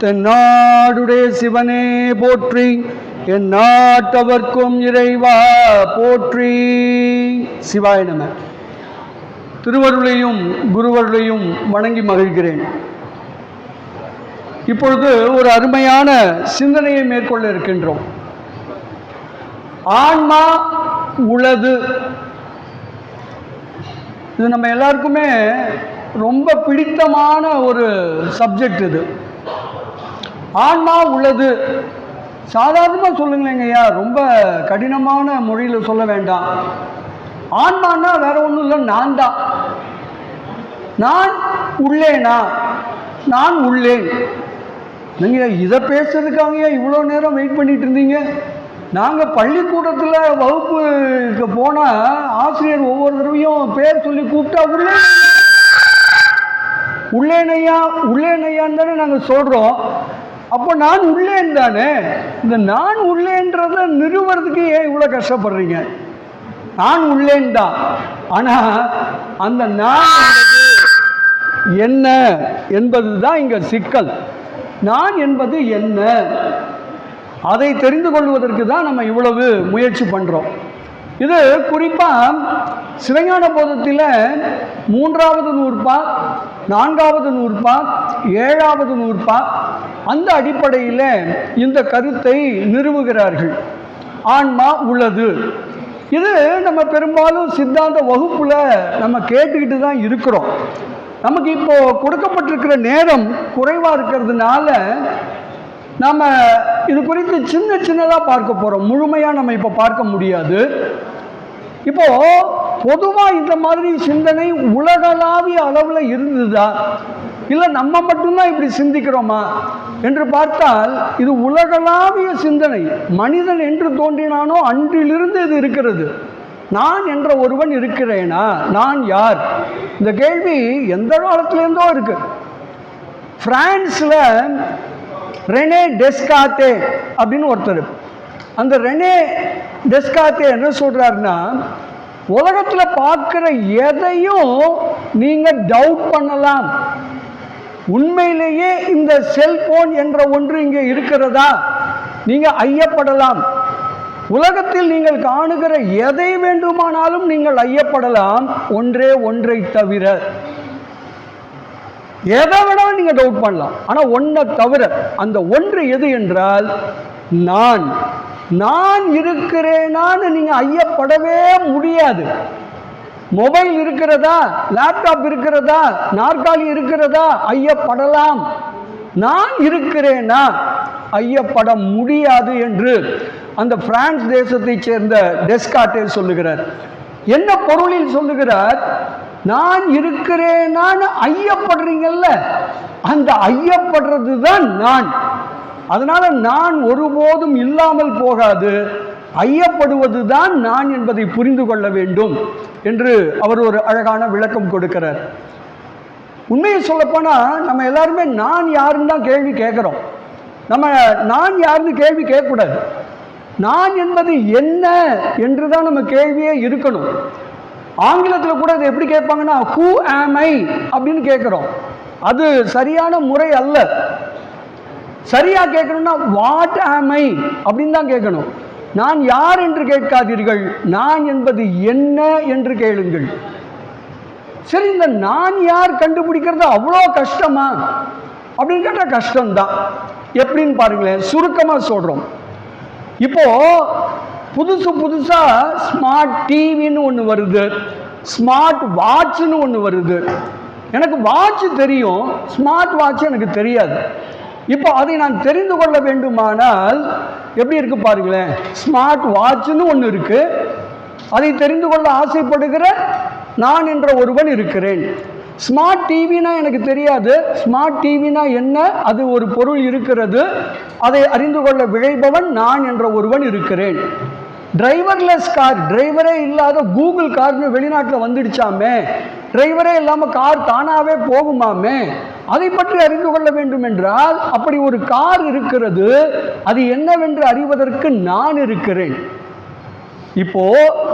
தென்னாடுடைய சிவனே போற்றி. என் நாட்டவர்க்கும் இறைவா போற்றி. சிவாய நம. திருவருளையும் குருவருளையும் வணங்கி மகிழ்கிறேன். இப்பொழுது ஒரு அருமையான சிந்தனையை மேற்கொள்ள இருக்கின்றோம். ஆன்மா உளது. இது நம்ம எல்லாருக்குமே ரொம்ப பிடித்தமான ஒரு சப்ஜெக்ட் இது. ஆன்மா உள்ளது. சாதாரணமாக சொல்லுங்களேங்க ஐயா ரொம்ப கடினமான மொழியில் சொல்ல வேண்டாம். ஆன்மான்னா வேற ஒன்றும் இல்லை நான் தான். நான் உள்ளேனா? நான் உள்ளேன். நீங்கள் இதை பேசுறதுக்காங்கய்யா இவ்வளோ நேரம் வெயிட் பண்ணிட்டு இருந்தீங்க? நாங்கள் பள்ளிக்கூடத்தில் வகுப்புக்கு போனால் ஆசிரியர் ஒவ்வொரு தடவையும் பேர் சொல்லி கூப்பிட்டா உள்ளே. உள்ளேனையா உள்ளேனையான்னு தானே நாங்கள் சொல்கிறோம் அப்போ நான் உள்ளேன் தானே? இந்த நான் உள்ளேன்றதை நிறுவறதுக்கு ஏன் இவ்வளோ கஷ்டப்படுறீங்க? நான் உள்ளேன் தான். ஆனால் அந்த நான் என்ன என்பது தான் இங்கே சிக்கல். நான் என்பது என்ன? அதை தெரிந்து கொள்வதற்கு தான் நம்ம இவ்வளவு முயற்சி பண்ணுறோம் இது குறிப்பாக சிவஞான போதத்தில் மூன்றாவது நூற்பா நான்காவது நூற்பா ஏழாவது நூற்பா அந்த அடிப்படையில் இந்த கருத்தை நிறுவுகிறார்கள். ஆன்மா உள்ளது. இது நம்ம பெரும்பாலும் சித்தாந்த வகுப்பில் நம்ம கேட்டுக்கிட்டு தான் இருக்கிறோம். நமக்கு இப்போ கொடுக்கப்பட்டிருக்கிற நேரம் குறைவாக இருக்கிறதுனால நாம் இது குறித்து சின்ன சின்னதாக பார்க்க போகிறோம் முழுமையாக நம்ம இப்போ பார்க்க முடியாது. இப்போது பொதுவாக இந்த மாதிரி சிந்தனை உலகளாவிய அளவில் இருந்ததா? இல்லை நம்ம மட்டும்தான் இப்படி சிந்திக்கிறோமா? என்று பார்த்தால் இது உலகளாவிய சிந்தனை. மனிதன் என்று தோன்றினானோ அன்றிலிருந்து இது இருக்கிறது. நான் என்ற ஒருவன் இருக்கிறேனா? நான் யார்? இந்த கேள்வி எந்த காலத்துலேருந்தோ இருக்கு. பிரான்ஸில் ரெனே டெஸ்காத்தே அப்படின்னு ஒருத்தர். அந்த ரெனே டெஸ்காத்தே என்ன சொல்கிறாருன்னா உலகத்தில் பார்க்குற எதையும் நீங்கள் டவுட் பண்ணலாம். உண்மையிலேயே இந்த செல்போன் என்ற ஒன்று இங்கே இருக்கிறதா? நீங்கள் ஐயப்படலாம். உலகத்தில் நீங்கள் காணுகிற எதை வேண்டுமானாலும் நீங்கள் ஐயப்படலாம். ஒன்றே ஒன்றை தவிர. எதை வேணாலும் நீங்கள் டவுட் பண்ணலாம். ஆனால் ஒன்றை தவிர அந்த ஒன்று எது என்றால் நான். நான் இருக்கிறேனான்னு நீங்கள் ஐயப்படவே முடியாது. மொபைல் இருக்கிறதா? லேப்டாப் இருக்கிறதா? நாற்காலி இருக்கிறதா? ஐயப்படலாம். நான் இருக்கிறேனா? ஐயப்பட முடியாது என்று அந்த பிரான்ஸ் தேசத்தைச் சேர்ந்த டெஸ்காட்டே சொல்லுகிறார். என்ன பொருளில் சொல்லுகிறார்? நான் இருக்கிறேனான்னு ஐயப்படுறீங்கல்ல? அந்த ஐயப்படுறது தான் நான். அதனால நான் ஒருபோதும் இல்லாமல் போகாது. ஐயப்படுவதுதான் நான் என்பதை புரிந்து கொள்ள வேண்டும் என்று அவர் ஒரு அழகான விளக்கம் கொடுக்கிறார். உண்மையை சொல்லப்போனால் நம்ம எல்லாருமே நான் யாருன்னு தான் கேள்வி கேட்குறோம். நம்ம நான் யாருன்னு கேள்வி கேட்கக்கூடாது. நான் என்பது என்ன என்று தான் நம்ம கேள்வியே இருக்கணும். ஆங்கிலத்தில் கூட அதை எப்படி கேட்பாங்கன்னா ஹூ ஆம் ஐ அப்படின்னு கேட்குறோம். அது சரியான முறை அல்ல. சரியாக கேட்கணும்னா வாட் ஆம் ஐ அப்படின்னு தான் கேட்கணும். நான் யார் என்று கேட்காதீர்கள். நான் என்பது என்ன என்று கேளுங்கள். சரி இந்த நான் யார் கண்டுபிடிக்கிறது அவ்வளோ கஷ்டமா? அப்படின்னு கேட்டால் கஷ்டம்தான். எப்படின்னு பாருங்களேன் சுருக்கமாக சொல்கிறோம் இப்போ புதுசு புதுசாக ஸ்மார்ட் டிவின்னு ஒன்று வருது. ஸ்மார்ட் வாட்ச்னு ஒன்று வருது. எனக்கு வாட்ச் தெரியும். ஸ்மார்ட் வாட்ச் எனக்கு தெரியாது. இப்போ அதை நான் தெரிந்து கொள்ள வேண்டுமானால் எப்படி இருக்கு பாருங்களேன்? ஸ்மார்ட் வாட்ச்னு ஒன்று இருக்கு. அதை தெரிந்து கொள்ள ஆசைப்படுகிற நான் என்ற ஒருவன் இருக்கிறேன். ஸ்மார்ட் டிவினா எனக்கு தெரியாது. ஸ்மார்ட் டிவினா என்ன? அது ஒரு பொருள் இருக்கிறது. அதை அறிந்து கொள்ள விழைபவன் நான் என்ற ஒருவன் இருக்கிறேன். டிரைவர்லெஸ் கார் டிரைவரே இல்லாத கூகுள் கார்னு வெளிநாட்டில் வந்துடுச்சாமே. டிரைவரே இல்லாமல் கார் தானாகவே போகுமாமே. அதை பற்றி அறிந்து கொள்ள வேண்டும் என்றால் அப்படி ஒரு கார் இருக்கிறது அது என்னவென்று அறிவதற்கு நான் இருக்கிறேன். இப்போ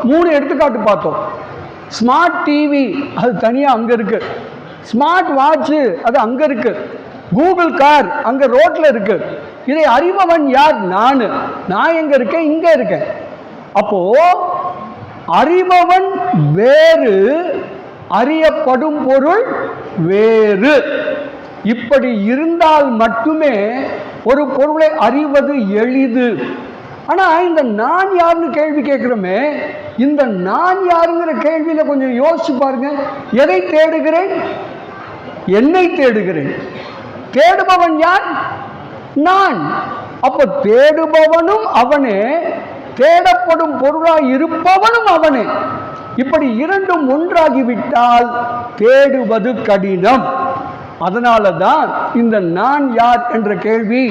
மூணு எடுத்துக்காட்டு பார்த்தோம். ஸ்மார்ட் டிவி அது தனியாக அங்கே இருக்கு. ஸ்மார்ட் வாட்ச்சு அது அங்கே இருக்கு. கூகுள் கார் அங்கே ரோட்டில் இருக்கு. இதை அறிபவன் யார்? நான். நான் எங்கே இருக்கேன்? இங்கே இருக்கேன். அப்போ அறிபவன் வேறு அறியப்படும் பொருள் வேறு. இப்படி இருந்தால் மட்டுமே ஒரு பொருளை அறிவது எளிது. ஆனா இந்த நான் யாருன்னு கேள்வி கேட்கிறோமே இந்த நான் யாருங்கிற கேள்வியில கொஞ்சம் யோசிச்சு பாருங்க. எதை தேடுகிறேன்? என்னை தேடுகிறேன். தேடுபவன் யார்? நான். அப்ப தேடுபவனும் அவனே தேடப்படும் பொருளாய் இருப்பவனும் அவனே. இப்படி இரண்டும் ஒன்றாகிவிட்டால் தேடுவது கடினம். அதனால தான் இந்த நான் யார் என்ற கேள்வி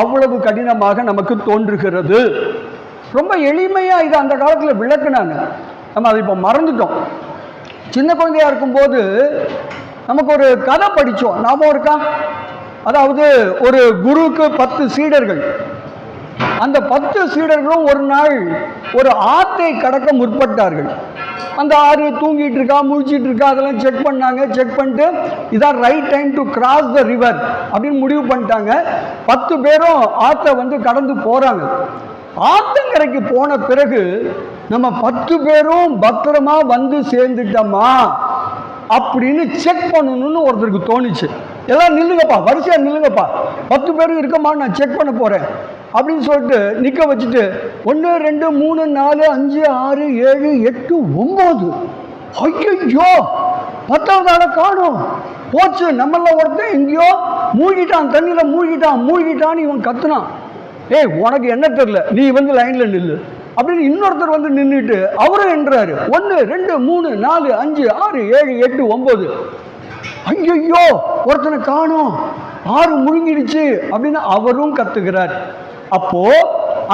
அவ்வளவு கடினமாக நமக்கு தோன்றுகிறது. ரொம்ப எளிமையாக இதை அந்த காலத்தில் விளக்குனாங்க. நம்ம அதை இப்போ மறந்துட்டோம். சின்ன குழந்தையாக இருக்கும்போது நமக்கு ஒரு கதை படித்தோம் ஞாபகம் இருக்கா? அதாவது ஒரு குருவுக்கு பத்து சீடர்கள். அந்த பத்து சீடர்களும் ஒரு நாள் ஒரு ஆற்றை கடக்க முற்பட்டார்கள். அந்த ஆறு தூங்கிட்டு இருக்கா முழிச்சிட்டு இருக்கா அதெல்லாம் செக் பண்ணாங்க. செக் பண்ணிட்டு இதான் right time to cross the river அப்படின்னு முடிவு பண்ணிட்டாங்க. பத்து பேரும் ஆற்றை வந்து கடந்து போகிறாங்க ஆத்தங்கரைக்கு போன பிறகு நம்ம பத்து பேரும் பத்திரமா வந்து சேர்ந்துட்டோமா அப்படின்னு செக் பண்ணணும்னு ஒருத்தருக்கு தோணுச்சு. எல்லாம் நில்லுங்கப்பா வரிசையாக நில்லுங்கப்பா. பத்து பேரும் இருக்கமா நான் செக் பண்ண போகிறேன் அப்படின்னு சொல்லிட்டு நிற்க வச்சுட்டு ஒன்று ரெண்டு மூணு நாலு அஞ்சு ஆறு ஏழு எட்டு ஒம்பது ஐயோ பத்தாவது ஆளை காணும். போச்சு நம்மள ஒருத்தன் எங்கேயோ மூழ்கிட்டான் தண்ணியில் மூழ்கிட்டான் மூழ்கிட்டான்னு இவன் கத்துனான். ஏய் உனக்கு என்ன தெரியல? நீ வந்து லைனில் நில்லு. அப்படின்னு இன்னொருத்தர் வந்து நின்றுட்டு அவரும் என்றாரு. ஒன்று ரெண்டு மூணு நாலு அஞ்சு ஆறு ஏழு எட்டு ஒம்பது ஐயோ ஒருத்தனை காணும். ஆறு முழுங்கிடுச்சு அப்படின்னு அவரும் கத்துகிறார். அப்போ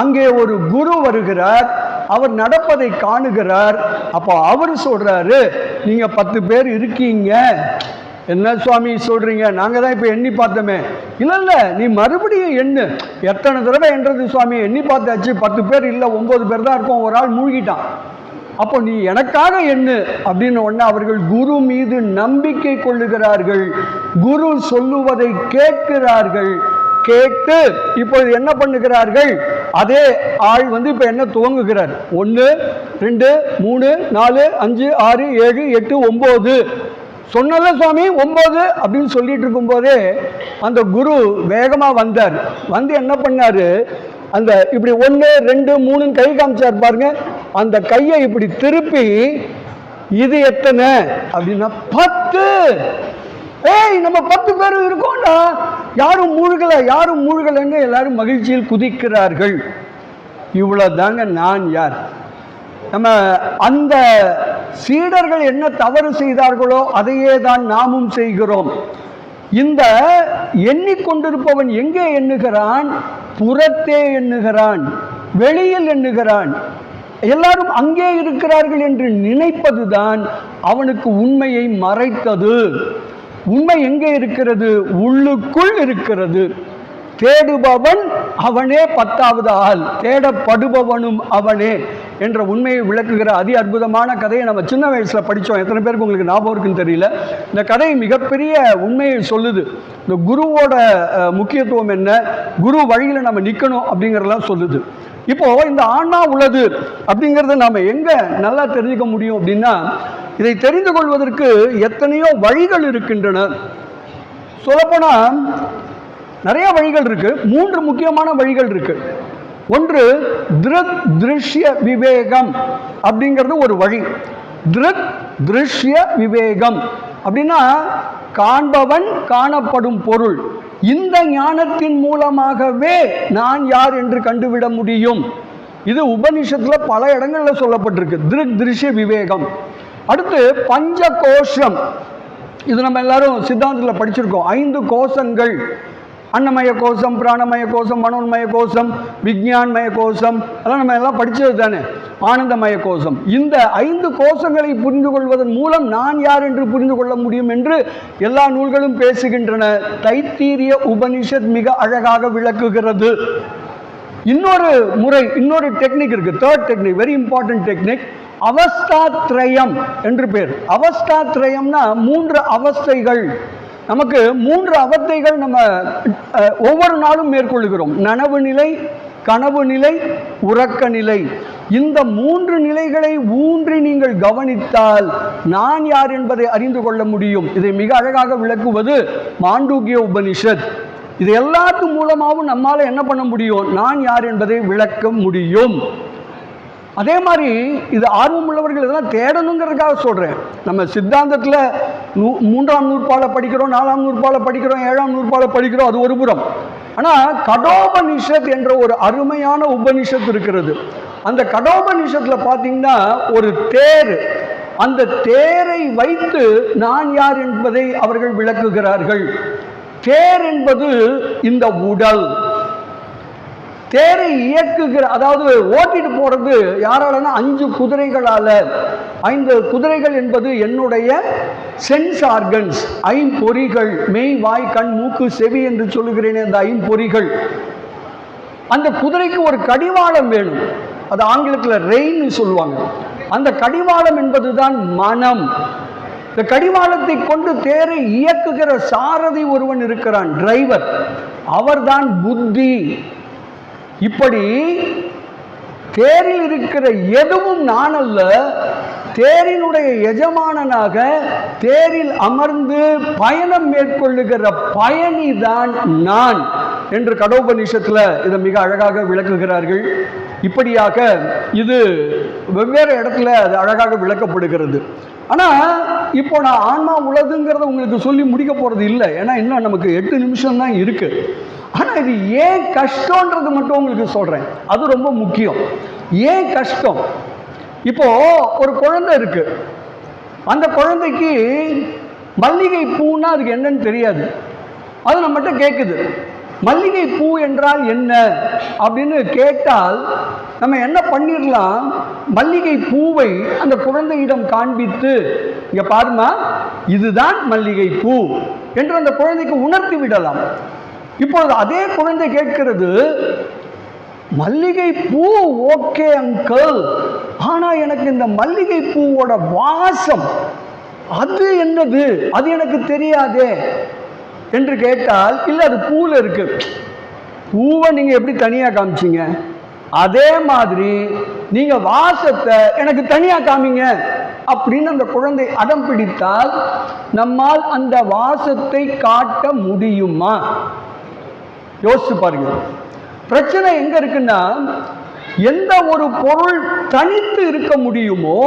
அங்கே ஒரு குரு வருகிறார். அவர் நடப்பதை காணுகிறார். அப்போ அவர் சொல்றாரு நீங்க பத்து பேர் இருக்கீங்க. என்ன சுவாமி சொல்றீங்க? நாங்க தான் இப்ப எண்ணி பார்த்தோமே. இல்ல இல்ல நீ மறுபடியும் எண்ணு. எத்தனை தடவை என்றது சுவாமி எண்ணி பார்த்தாச்சு. பத்து பேர் இல்ல ஒன்பது பேர் தான் இருக்கும். ஒரு ஆள் மூழ்கிட்டான். அப்போ நீ எனக்காக என்ன அப்படின்னு உடனே அவர்கள் குரு மீது நம்பிக்கை கொள்ளுகிறார்கள். குரு சொல்லுவதை கேட்கிறார்கள். கேட்டு இப்பொழுது என்ன பண்ணுகிறார்கள்? அதே ஆள் வந்து இப்போ என்ன துவங்குகிறார்? ஒன்று ரெண்டு மூணு நாலு அஞ்சு ஆறு ஏழு எட்டு ஒம்பது சொன்னல சுவாமி ஒம்பது அப்படின்னு சொல்லிட்டு இருக்கும்போதே அந்த குரு வேகமாக வந்தார். வந்து என்ன பண்ணார்? அந்த இப்படி ஒன்று ரெண்டு மூணுன்னு கை காமிச்சார் பாருங்க. அந்த கையை இப்படி திருப்பி இது எத்தனை? அப்படின்னா பத்து. ஏய் நம்ம பத்து பேர் இருக்கோம்டா. யாரும் மூழ்கலை யாரும் மூழ்கலைன்னு எல்லாரும் மகிழ்ச்சியில் குதிக்கிறார்கள். இவ்வளவுதாங்க நான் யார்? நம்ம அந்த சீடர்கள் என்ன தவறு செய்தார்களோ அதையே தான் நாமும் செய்கிறோம். இந்த எண்ணிக்கொண்டிருப்பவன் எங்கே எண்ணுகிறான்? புறத்தே எண்ணுகிறான் வெளியில் எண்ணுகிறான். எல்லாரும் அங்கே இருக்கிறார்கள் என்று நினைப்பதுதான் அவனுக்கு உண்மையை மறைத்தது. உண்மை எங்கே இருக்கிறது? உள்ளுக்குள் இருக்கிறது. தேடுபவன் அவனே பத்தாவது ஆள் தேடப்படுபவனும் அவனே. என்ற உண்மையை விளக்குகிற அதி அற்புதமான கதையை நம்ம சின்ன வயசில் படித்தோம் எத்தனை பேருக்கு உங்களுக்கு ஞாபகம் இருக்குன்னு தெரியல. இந்த கதை மிகப்பெரிய உண்மையை சொல்லுது. இந்த குருவோட முக்கியத்துவம் என்ன? குரு வழியில் நம்ம நிற்கணும் அப்படிங்கிறதெல்லாம் சொல்லுது. இப்போது இந்த ஆன்மா உள்ளது அப்படிங்கிறத நாம் எங்கே நல்லா தெரிஞ்சுக்க முடியும் அப்படின்னா இதை தெரிந்து கொள்வதற்கு எத்தனையோ வழிகள் இருக்கின்றன. சொல்லப்போனால் நிறைய வழிகள் இருக்குது மூன்று முக்கியமான வழிகள் இருக்குது ஒன்று திருத் திருஷ்ய விவேகம் அப்படிங்கிறது ஒரு வழி. திருக் திருஷ்ய விவேகம் அப்படின்னா காண்பவன் காணப்படும் பொருள். இந்த ஞானத்தின் மூலமாகவே நான் யார் என்று கண்டுவிட முடியும். இது உபநிஷத்தில் பல இடங்கள்ல சொல்லப்பட்டிருக்கு. திருக் திருஷ்ய விவேகம். அடுத்து பஞ்ச கோஷம் இது நம்ம எல்லாரும் சித்தாந்தத்தில் படிச்சிருக்கோம். ஐந்து கோஷங்கள். அன்னமய கோஷம் பிராணமய கோஷம் மனோன்மய கோஷம் விஜயான்மய கோஷம் அதெல்லாம் நம்ம எல்லாம் படித்தது தானே? ஆனந்தமய கோஷம். இந்த ஐந்து கோஷங்களை புரிந்து கொள்வதன் மூலம் நான் யார் என்று புரிந்து கொள்ள முடியும் என்று எல்லா நூல்களும் பேசுகின்றன. தைத்தீரிய உபனிஷத் மிக அழகாக விளக்குகிறது. இன்னொரு முறை இன்னொரு டெக்னிக் இருக்கு. Third technique very important technique அவஸ்தாத்ரயம் என்று பேர். அவஸ்தாத்ரயம்னா மூன்று அவஸ்தைகள். நமக்கு மூன்று அவத்தைகள் நம்ம ஒவ்வொரு நாளும் மேற்கொள்கிறோம் நனவு நிலை கனவு நிலை உறக்க நிலை. இந்த மூன்று நிலைகளை ஊன்றி நீங்கள் கவனித்தால் நான் யார் என்பதை அறிந்து கொள்ள முடியும். இதை மிக அழகாக விளக்குவது மாண்டூக்கிய உபனிஷத். இது எல்லாத்து மூலமாகவும் நம்மால் என்ன பண்ண முடியும்? நான் யார் என்பதை விளக்க முடியும். அதே மாதிரி இது ஆர்வம் உள்ளவர்கள் இதெல்லாம் தேடணுங்கிறதுக்காக சொல்கிறேன் நம்ம சித்தாந்தத்தில் நூ மூன்றாம் நூற்பாலை படிக்கிறோம் நாலாம் நூற்பாலை படிக்கிறோம் ஏழாம் நூற்பாலை படிக்கிறோம் அது ஒரு புறம். ஆனால் கடோபனிஷத் என்ற ஒரு அருமையான உபனிஷத் இருக்கிறது. அந்த கடோபனிஷத்தில் பார்த்தீங்கன்னா ஒரு தேர். அந்த தேரை வைத்து நான் யார் என்பதை அவர்கள் விளக்குகிறார்கள். தேர் என்பது இந்த உடல். தேரை இயக்குகிற அதாவது ஓட்டிட்டு போறது யாராலன்னா அஞ்சு குதிரைகளால. ஐந்து குதிரைகள் என்பது என்னுடைய சென்ஸ் ஆர்கன்ஸ் ஐம்பொறிகள் மெய் வாய் கண் மூக்கு செவி என்று சொல்லுகிறேன் அந்த ஐம்பொறிகள். அந்த குதிரைக்கு ஒரு கடிவாளம் வேணும். அது ஆங்கிலத்தில் ரெயின் சொல்லுவாங்க. அந்த கடிவாளம் என்பதுதான் மனம். இந்த கடிவாளத்தை கொண்டு தேரை இயக்குகிற சாரதி ஒருவன் இருக்கிறான் டிரைவர் அவர்தான் புத்தி. இப்படி தேரில் இருக்கிற எதுவும் நான் அல்ல தேரினுடைய எஜமானனாக தேரில் அமர்ந்து பயணம் மேற்கொள்ளுகிற பயணிதான் நான் என்று கடோபனிஷத்தில் இதை மிக அழகாக விளக்குகிறார்கள். இப்படியாக இது வெவ்வேறு இடத்துல அது அழகாக விளக்கப்படுகிறது. ஆனால் இப்போ நான் ஆன்மா உலகுங்கிறத உங்களுக்கு சொல்லி முடிக்க போகிறது இல்லை. ஏன்னா இன்னும் நமக்கு எட்டு நிமிஷம் தான் இருக்குது ஆனால் இது ஏன் கஷ்டன்றது மட்டும் உங்களுக்கு சொல்கிறேன் அது ரொம்ப முக்கியம். ஏன் கஷ்டம்? இப்போது ஒரு குழந்தை இருக்குது அந்த குழந்தைக்கு மல்லிகை பூன்னா அதுக்கு என்னன்னு தெரியாது. அது நம்மகிட்ட கேட்குது மல்லிகை பூ என்றால் என்ன? அப்படின்னு கேட்டால் நம்ம என்ன பண்ணிடலாம் மல்லிகை பூவை அந்த குழந்தையிடம் காண்பித்து இங்கே பாருமா இதுதான் மல்லிகை பூ என்று அந்த குழந்தைக்கு உணர்த்தி விடலாம். இப்பொழுது அதே குழந்தை கேட்கிறது மல்லிகை பூ ஓகே அங்கிள். ஆனால் எனக்கு இந்த மல்லிகை பூவோட வாசம் அது என்னது? அது எனக்கு தெரியாதே. என்று கேட்டால் இல்லை அது பூவில் இருக்கு. பூவை நீங்கள் எப்படி தனியாக காமிச்சீங்க? அதே மாதிரி நீங்கள் வாசத்தை எனக்கு தனியாக காமிங்க. அப்படின்னு அந்த குழந்தை அடம் பிடித்தால் நம்மால் அந்த வாசத்தை காட்ட முடியுமா? யோசிச்சு பாருங்க. பிரச்சனை எங்கே இருக்குன்னா எந்த ஒரு பொருள் தனித்து இருக்க முடியுமோ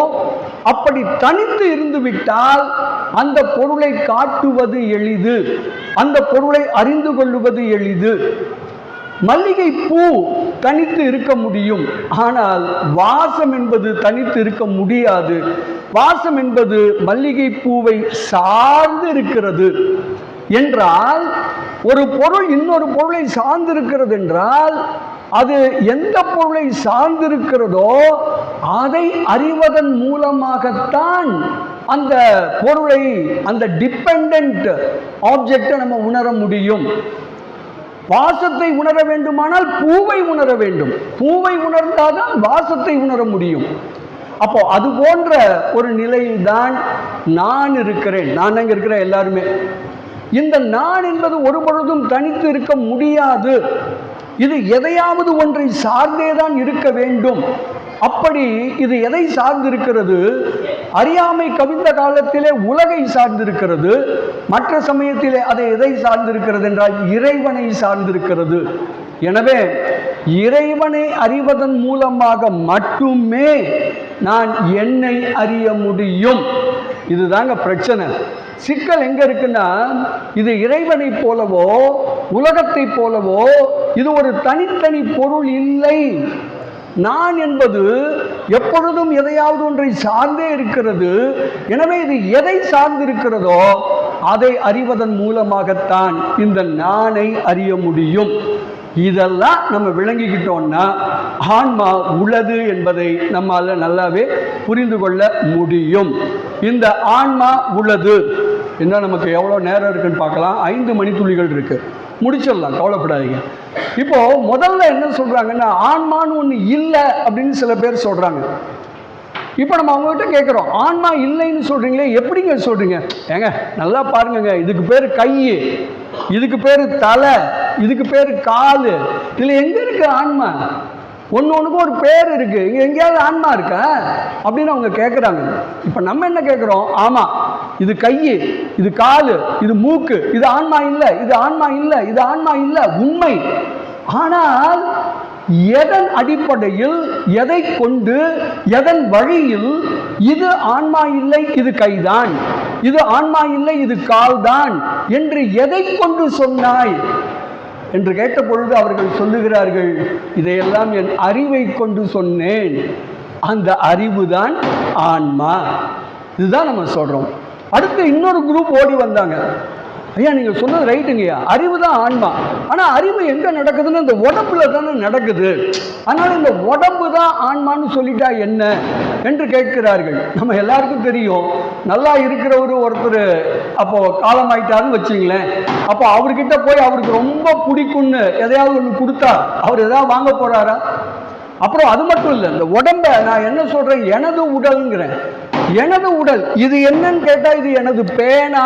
அப்படி தனித்து இருந்து விட்டால் அந்த பொருளை காட்டுவது எளிது. அந்த பொருளை அறிந்து கொள்ளுவது எளிது. மல்லிகை பூ தனித்து இருக்க முடியும். ஆனால் வாசம் என்பது தனித்து இருக்க முடியாது. வாசம் என்பது மல்லிகை பூவை சார்ந்து இருக்கிறது. என்றால் ஒரு பொருள் இன்னொரு பொருளை சார்ந்திருக்கிறது என்றால் அது எந்த பொருளை சார்ந்திருக்கிறதோ அதை அறிவதன் மூலமாகத்தான் அந்த பொருளை அந்த டிபெண்ட் ஆப்ஜெக்டை நம்ம உணர முடியும். வாசத்தை உணர வேண்டுமானால் பூவை உணர வேண்டும். பூவை உணர்ந்தாதான் வாசத்தை உணர முடியும். அப்போ அது போன்ற ஒரு நிலையில்தான் நான் இருக்கிறேன். நான் அங்கே இருக்கிறேன் எல்லாருமே? இந்த நான் என்பது ஒரு பொழுதும் தனித்து இருக்க முடியாது. இது எதையாவது ஒன்றை சார்ந்தே தான் இருக்க வேண்டும். அப்படி இது எதை சார்ந்திருக்கிறது? அறியாமை கவிந்த காலத்திலே உலகை சார்ந்திருக்கிறது. மற்ற சமயத்திலே அதை எதை சார்ந்திருக்கிறது என்றால் இறைவனை சார்ந்திருக்கிறது. எனவே இறைவனை அறிவதன் மூலமாக மட்டுமே நான் என்னை அறிய முடியும். இதுதாங்க பிரச்சனை. சிக்கல் எங்க இருக்குன்னா இது இறைவனை போலவோ உலகத்தை போலவோ இது ஒரு தனித்தனி பொருள் இல்லை. நான் என்பது எப்பொழுதும் எதையாவது ஒன்றை சார்ந்தே இருக்கிறது. எனவே இது எதை சார்ந்திருக்கிறதோ அதை அறிவதன் மூலமாகத்தான் இந்த நானை அறிய முடியும். இதெல்லாம் நம்ம விளங்கிக்கிட்டோம்னா ஆன்மா உள்ளது என்பதை நம்மால் நல்லாவே புரிந்து கொள்ள முடியும். இந்த ஆன்மா உள்ளது. இன்னும் நமக்கு எவ்வளோ நேரம் இருக்குன்னு பார்க்கலாம். ஐந்து மணித்துளிகள் இருக்குது முடிச்சிடலாம் கவலைப்படாதீங்க. இப்போ முதல்ல என்ன சொல்கிறாங்கன்னா ஆன்மான்னு ஒன்று இல்லை அப்படின்னு சில பேர் சொல்கிறாங்க இப்போ நம்ம அவங்ககிட்ட கேட்குறோம் ஆன்மா இல்லைன்னு சொல்கிறீங்களே எப்படிங்க சொல்கிறீங்க ஏங்க நல்லா பாருங்கங்க இதுக்கு பேர் கை இதுக்கு பேர் தலை இதுக்கு பேர் கால். இதில் எங்கே இருக்கு ஆன்மா? ஒன்று ஒன்றுக்கும் ஒரு பேர் இருக்குது இங்கே எங்கேயாவது ஆன்மா இருக்கா? அப்படின்னு அவங்க கேட்குறாங்க இப்போ நம்ம என்ன கேட்குறோம் ஆமாம் இது கை இது கால் இது மூக்கு. இது ஆன்மா இல்லை இது ஆன்மா இல்லை இது ஆன்மா இல்லை உண்மை. ஆனால் எதன் அடிப்படையில் எதை கொண்டு எதன் வழியில் இது ஆன்மா இல்லை இது கைதான். இது ஆன்மா இல்லை இது கால்தான். என்று எதை கொண்டு சொன்னாய்? என்று கேட்ட பொழுது அவர்கள் சொல்லுகிறார்கள் இதையெல்லாம் என் அறிவை கொண்டு சொன்னேன். அந்த அறிவுதான் ஆன்மா. இதுதான் நம்ம சொல்றோம். அடுத்து இன்னொரு குரூப் ஓடி வந்தாங்க. ஐயா நீங்கள் சொன்னது ரைட்டுங்கய்யா அறிவு தான் ஆன்மா. ஆனால் அறிவு எங்கே நடக்குதுன்னு இந்த உடம்புல தானே நடக்குது. அதனால் இந்த உடம்பு தான் ஆன்மான்னு சொல்லிட்டா என்ன என்று கேட்கிறார்கள். நம்ம எல்லாருக்கும் தெரியும். நல்லா இருக்கிறவர் ஒருத்தர் அப்போது காலமாயிட்டாருன்னு வச்சுங்களேன். அப்போ அவர்கிட்ட போய் அவருக்கு ரொம்ப பிடிக்கும்னு எதையாவது ஒன்று கொடுத்தா அவர் எதாவது வாங்க போகிறாரா அப்புறம் அது மட்டும் இல்லை இந்த உடம்பை நான் என்ன சொல்கிறேன் எனது உடல்ங்கிறேன். எனது உடல் இது என்னன்னு கேட்டால் இது எனது பேனா.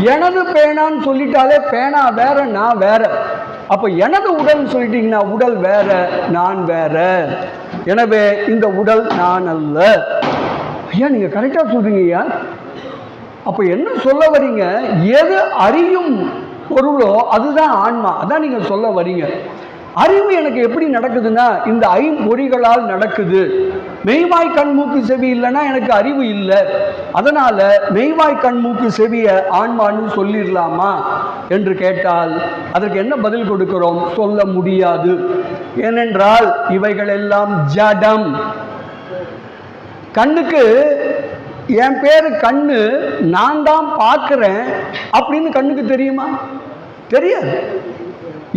எனது பேனான்னு சொல்லிட்டாலே பேனா வேற நான் வேற. அப்ப எனது உடல்னு சொல்லிட்டீங்கன்னா உடல் வேற நான் வேற. எனவே இந்த உடல் நான் அல்ல. ஐயா நீங்க கரெக்டா சொல்றீங்க ஐயா. அப்ப என்ன சொல்ல வரீங்க? எது அறியும் பொருளோ அதுதான் ஆன்மா. அதான் நீங்க சொல்ல வரீங்க. அறிவு எனக்கு எப்படி நடக்குதுன்னா இந்த ஐம்பொறிகளால் நடக்குது. மெய்வாய் கண் மூக்கு செவி இல்லைன்னா எனக்கு அறிவு இல்லை. அதனால மெய்வாய் கண் மூக்கு செவிய ஆன்மான்னு சொல்லிடலாமா என்று கேட்டால் அதற்கு என்ன பதில் கொடுக்கிறோம்? சொல்ல முடியாது. ஏனென்றால் இவைகள் எல்லாம் ஜடம். கண்ணுக்கு என் பேர் கண்ணு நான் தான் பார்க்குறேன் அப்படின்னு கண்ணுக்கு தெரியுமா? தெரியாது.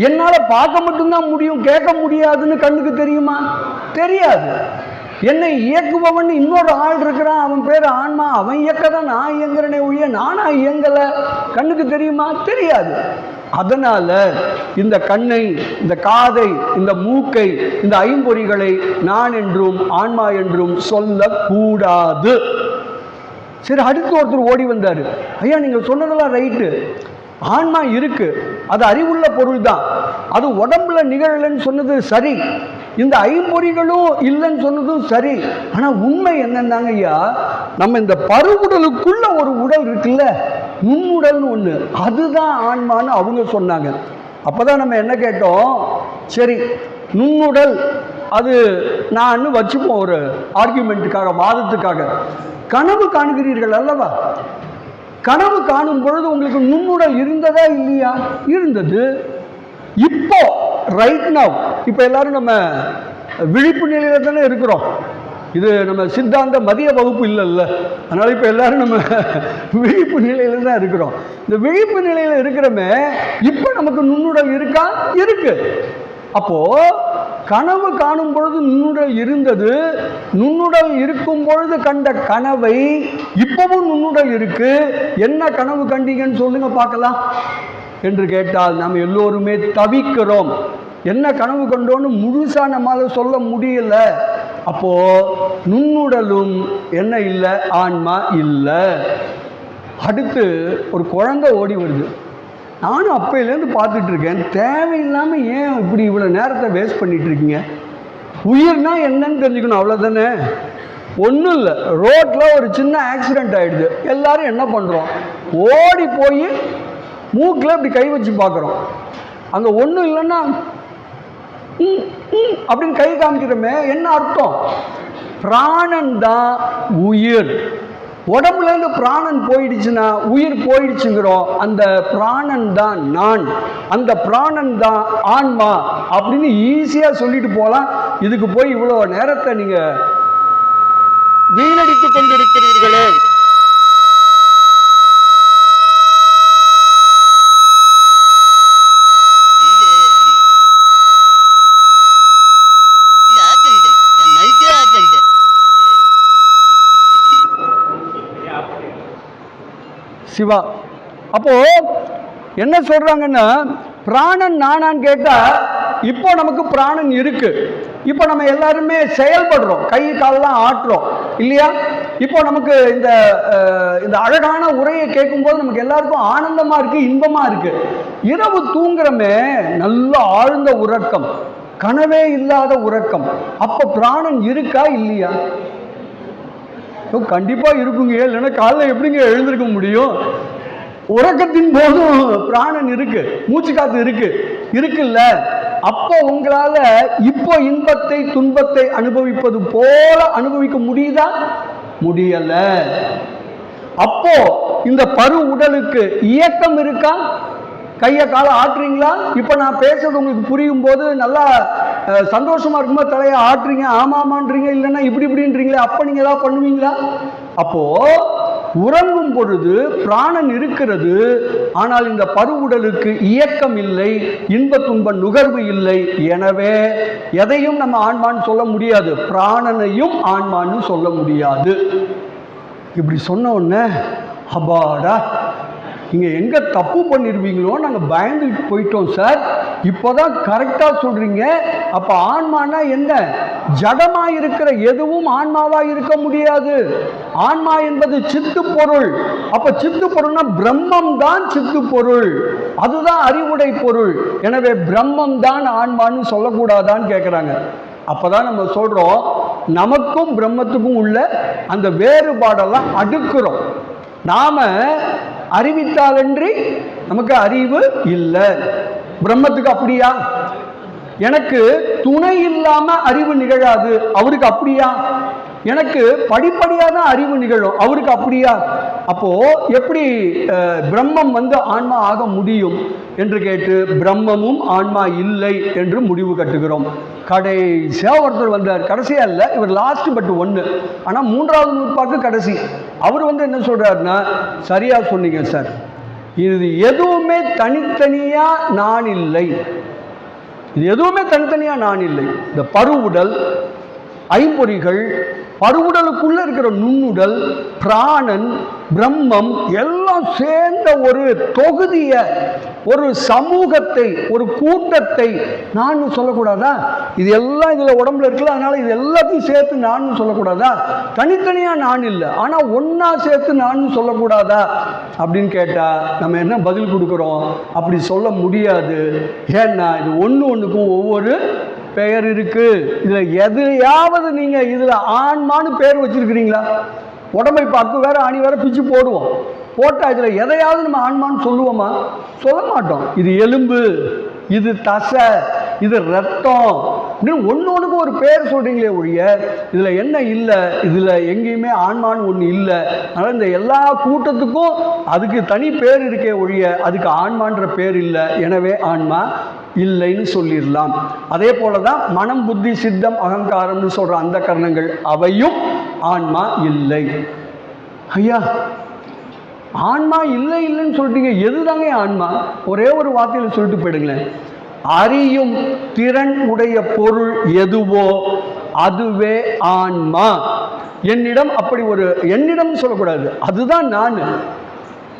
என்னால் பார்க்க மட்டும்தான் முடியும் கேட்க முடியாதுன்னு கண்ணுக்கு தெரியுமா? தெரியாது. என்னை இயக்குபவன் இன்னொரு ஆள் இருக்கிறான் அவன் பேர் ஆன்மா. அவன் இயக்க தான் நான் இயங்குறனே ஒழிய நானா இயங்கலை? கண்ணுக்கு தெரியுமா? தெரியாது. அதனால இந்த கண்ணை இந்த காதை இந்த மூக்கை இந்த ஐம்பொறிகளை நான் என்றும் ஆன்மா என்றும் சொல்லக்கூடாது. சரி அடுத்து ஒருத்தர் ஓடி வந்தார். ஐயா நீங்கள் சொன்னதெல்லாம் ரைட்டு ஆன்மா இருக்கு. அது அறிவுள்ள பொருள் தான் அது உடம்புல நிகழலைன்னு சொன்னது சரி. இந்த ஐம்பொறிகளும் இல்லைன்னு சொன்னதும் சரி. ஆனால் உண்மை என்னன்னாங்க ஐயா? நம்ம இந்த பருவுடலுக்குள்ள ஒரு உடல் இருக்குல்ல? நுண்ணுடல்னு ஒன்று அதுதான் ஆன்மான்னு அவங்க சொன்னாங்க. அப்பதான் நம்ம என்ன கேட்டோம்? சரி நுண்ணுடல். அது நான் வச்சுப்போம் ஒரு ஆர்கியூமெண்ட்டுக்காக வாதத்துக்காக. கனவு காணுகிறீர்கள் அல்லவா? கனவு காணும் பொழுது உங்களுக்கு நுண்ணுடல் இருந்ததா இல்லையா? இருந்தது. இப்போ ரைட் நவ் இப்போ எல்லாரும் நம்ம விழிப்பு நிலையில தானே இருக்கிறோம். இது நம்ம சித்தாந்த மதிய வகுப்பு இல்லைல்ல. அதனால் இப்போ எல்லாரும் நம்ம விழிப்பு நிலையில தான் இருக்கிறோம். இந்த விழிப்பு நிலையில் இருக்கிறமே இப்போ நமக்கு நுண்ணுடல் இருக்கா? இருக்கு. அப்போது கனவு காணும் பொழுது நுண்ணுடல் இருந்தது நுண்ணுடல் இருக்கும் பொழுது கண்ட கனவை இப்பவும் நுண்ணுடல் இருக்கு. என்ன கனவு கண்டீங்கன்னு சொல்லுங்க பார்க்கலாம். என்று கேட்டால் நாம் எல்லோருமே தவிக்கிறோம். என்ன கனவு கண்டோன்னு முழுசா நம்மால சொல்ல முடியல. அப்போ நுண்ணுடலும் என்ன இல்லை ஆன்மா இல்லை. அடுத்து ஒரு குழந்தை ஓடி வருது. நானும் அப்பையிலேருந்து பார்த்துட்டு இருக்கேன் தேவையில்லாமல் ஏன் இப்படி இவ்வளோ நேரத்தை வேஸ்ட் பண்ணிட்டு இருக்கீங்க உயிர்னா என்னன்னு தெரிஞ்சுக்கணும் அவ்வளோதானே ஒன்றும் இல்லை. ரோட்டில் ஒரு சின்ன ஆக்சிடெண்ட் ஆகிடுது எல்லாரும் என்ன பண்ணுறோம் ஓடி போய் மூக்கில் இப்படி கை வச்சு பார்க்குறோம். அங்கே ஒன்றும் இல்லைன்னா ம், ம் அப்படின்னு கை காமிக்கிறோமே என்ன அர்த்தம்? பிராணன் தான் உயிர். உடம்புல இருந்து பிராணன் போயிடுச்சுன்னா உயிர் போயிடுச்சுங்கிறோம் அந்த பிராணன் தான் நான். அந்த பிராணன் தான் ஆன்மா அப்படின்னு ஈஸியா சொல்லிட்டு போலாம் இதுக்கு போய் இவ்வளோ நேரத்தை நீங்க வீணடித்துக் கொண்டிருக்கிறீர்களே இது இது ஆஃப் பண்ணிட்டேன் என் மைக்கே ஆஃப் பண்ணிட்டேன் சிவா. அப்போது என்ன சொல்கிறாங்கன்னா பிராணன் நானான்னு கேட்டால் இப்போ நமக்கு பிராணன் இருக்கு. இப்போ நம்ம எல்லாருமே செயல்படுறோம். கை காலெல்லாம் ஆட்டுறோம். இல்லையா? இப்போ நமக்கு இந்த இந்த அழகான உரையை கேட்கும்போது நமக்கு எல்லாருக்கும் ஆனந்தமாக இருக்குது இன்பமாக இருக்குது இரவு தூங்குறமே நல்ல ஆழ்ந்த உறக்கம். கனவே இல்லாத உறக்கம். அப்போ பிராணன் இருக்கா இல்லையா? ஓ, கண்டிப்பா இருக்குங்க. இல்லைன்னா காலைல எப்படிங்க எழுந்திருக்க முடியும்? உறக்கத்தின் போதும் பிராணன் இருக்கு மூச்சு காத்து இருக்கு இருக்குல்ல. அப்போ உங்களால இப்போ இன்பத்தை துன்பத்தை அனுபவிப்பது போல அனுபவிக்க முடியுதா? முடியல. அப்போ இந்த பரு உடலுக்கு இயக்கம் இருக்கா? கையை காலை ஆட்டுறீங்களா? இப்போ நான் பேசுறது உங்களுக்கு புரியும் போது நல்லா சந்தோஷமாக இருக்கும் இருக்கும்போது தலையை ஆட்டுறீங்க ஆமாமான்றீங்க இல்லைன்னா இப்படி இப்படின்றீங்களே அப்போ நீங்கள் ஏதாவது பண்ணுவீங்களா? அப்போ உறங்கும் பொழுது பிராணன் இருக்கிறது ஆனால் இந்த பருவுடலுக்கு இயக்கம் இல்லை இன்ப துன்ப நுகர்வு இல்லை. எனவே எதையும் நம்ம ஆன்மான்னு சொல்ல முடியாது பிராணனையும் ஆன்மான்னு சொல்ல முடியாது. இப்படி சொன்ன உடனே அபாடா நீங்கள் எங்கே தப்பு பண்ணிருவீங்களோ நாங்கள் பயந்துட்டு போயிட்டோம் சார். இப்போதான் கரெக்டாக சொல்கிறீங்க அப்போ ஆன்மானா என்ன? ஜடமாக இருக்கிற எதுவும் ஆன்மாவாக இருக்க முடியாது. ஆன்மா என்பது சித்து பொருள் அப்போ சித்து பொருள்னா பிரம்மம் தான் சித்து பொருள் அதுதான் அறிவுடை பொருள். எனவே பிரம்மம் தான் ஆன்மான்னு சொல்லக்கூடாதான்னு கேட்குறாங்க அப்பதான் நம்ம சொல்கிறோம் நமக்கும் பிரம்மத்துக்கும் உள்ள அந்த வேறுபாடெல்லாம் அடுக்குறோம். நாம் அறிவித்தாலன்றி நமக்கு அறிவு இல்லை. பிரம்மத்துக்கு அப்படியா? எனக்கு துணை இல்லாம அறிவு நிகழாது. அவருக்கு அப்படியா? எனக்கு படிப்படியாக தான் அறிவு நிகழும். அவருக்கு அப்படியா? அப்போ எப்படி பிரம்மம் வந்து ஆன்மா ஆக முடியும்? என்று கேட்டு பிரம்மமும் ஆன்மா இல்லை என்று முடிவு கட்டுகிறோம். கடைசியாக ஒருத்தர் வந்தார். கடைசியாக இல்லை இவர் லாஸ்ட் பட் ஒன்று ஆனால் மூன்றாவது நூற்பாக்கு கடைசி. அவர் வந்து என்ன சொல்கிறாருன்னா சரியாக சொன்னீங்க சார் இது எதுவுமே தனித்தனியாக நான் இல்லை. இது எதுவுமே தனித்தனியாக நான் இல்லை. இந்த பருவுடல் ஐம்பொறிகள் பருவுடலுக்குள்ள இருக்கிற நுண்ணுடல் பிராணன் பிரம்மம் எல்லாம் சேர்ந்த ஒரு தொகுதியை ஒரு சமூகத்தை ஒரு கூட்டத்தை நான் சொல்லக்கூடாதா? இது எல்லாம் இதில் உடம்புல இருக்குல்ல அதனால இது எல்லாத்தையும் சேர்த்து நான் சொல்லக்கூடாதா? தனித்தனியாக நான் இல்லை ஆனால் ஒன்றா சேர்த்து நான் சொல்லக்கூடாதா? அப்படின்னு கேட்டால் நம்ம என்ன பதில் கொடுக்குறோம்? அப்படி சொல்ல முடியாது. ஏன்னா இது ஒன்று ஒன்றுக்கும் ஒவ்வொரு பெயர் இருக்கு. இதுல எதையாவது நீங்க இதுல ஆன்மான்னு பேர் வச்சிருக்கிறீங்களா? உடம்பை பத்து வேற அணி வேற பிச்சு போடுவோம். போட்டா இதுல எதையாவது நம்ம ஆன்மான்னு சொல்லுவோமா? சொல்ல மாட்டோம். இது எலும்பு இது தசை இது ரத்தம் அப்படின்னு ஒன்று ஒன்றுக்கு ஒரு பேர் சொல்றீங்களே ஒழிய இதுல என்ன இல்லை இதுல எங்கேயுமே ஆன்மான்னு ஒன்று இல்லை. அதனால இந்த எல்லா கூட்டத்துக்கும் அதுக்கு தனி பேர் இருக்கே ஒழிய அதுக்கு ஆன்மான்ற பேர் இல்லை. எனவே ஆன்மா இல்லைன்னு சொல்லிடலாம். அதே போல தான் மனம் புத்தி சித்தம் அகங்காரம்னு சொல்ற அந்த கரணங்கள் அவையும் ஆன்மா இல்லை. ஐயா ஆன்மா இல்லை இல்லைன்னு சொல்லிட்டீங்க. எதுதாங்க ஆன்மா ஒரே ஒரு வார்த்தையில் சொல்லிட்டு போயிடுங்களேன். அறியும் திறன் உடைய பொருள் எதுவோ அதுவே ஆன்மா. என்னிடம் அப்படி ஒரு என்னிடம் சொல்லக்கூடாது. அதுதான் நான்.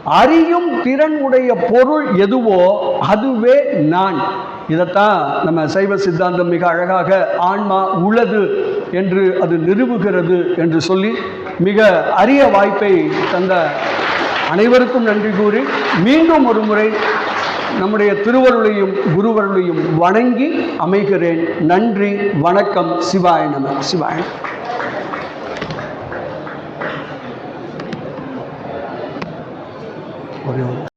அறியும் திறன் உடைய பொருள் எதுவோ அதுவே நான். இதைத்தான் நம்ம சைவ சித்தாந்தம் மிக அழகாக ஆன்மா உளது என்று அது நிறுவுகிறது என்று சொல்லி மிக அரிய வாய்ப்பை தந்த அனைவருக்கும் நன்றி கூறி மீண்டும் ஒரு முறை நம்முடைய திருவருளையும் குருவருளையும் வணங்கி அமைகிறேன். நன்றி வணக்கம் சிவாய நம சிவாய